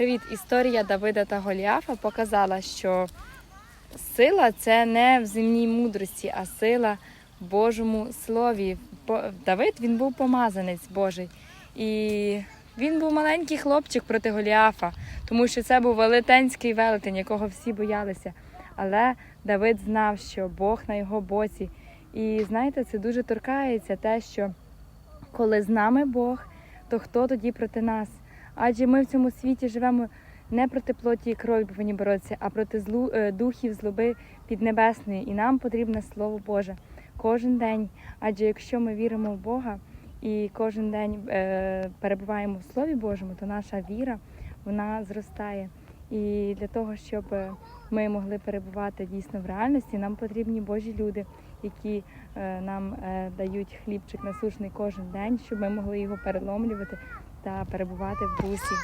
Привіт! Історія Давида та Голіафа показала, що сила це не в земній мудрості, а сила в Божому слові. Давид він був помазанець Божий. І він був маленький хлопчик проти Голіафа, тому що це був велетенський велетень, якого всі боялися. Але Давид знав, що Бог на його боці. І знаєте, це дуже торкається те, що коли з нами Бог, то хто тоді проти нас? Адже ми в цьому світі живемо не проти плоті і крові повинні боротися, а проти злу, е, духів злоби піднебесної. І нам потрібне Слово Боже кожен день. Адже якщо ми віримо в Бога і кожен день е, перебуваємо в Слові Божому, то наша віра вона зростає. І для того, щоб е, ми могли перебувати дійсно в реальності, нам потрібні Божі люди, які е, нам дають хлібчик насушний кожен день, щоб ми могли його переломлювати та перебувати в дусі.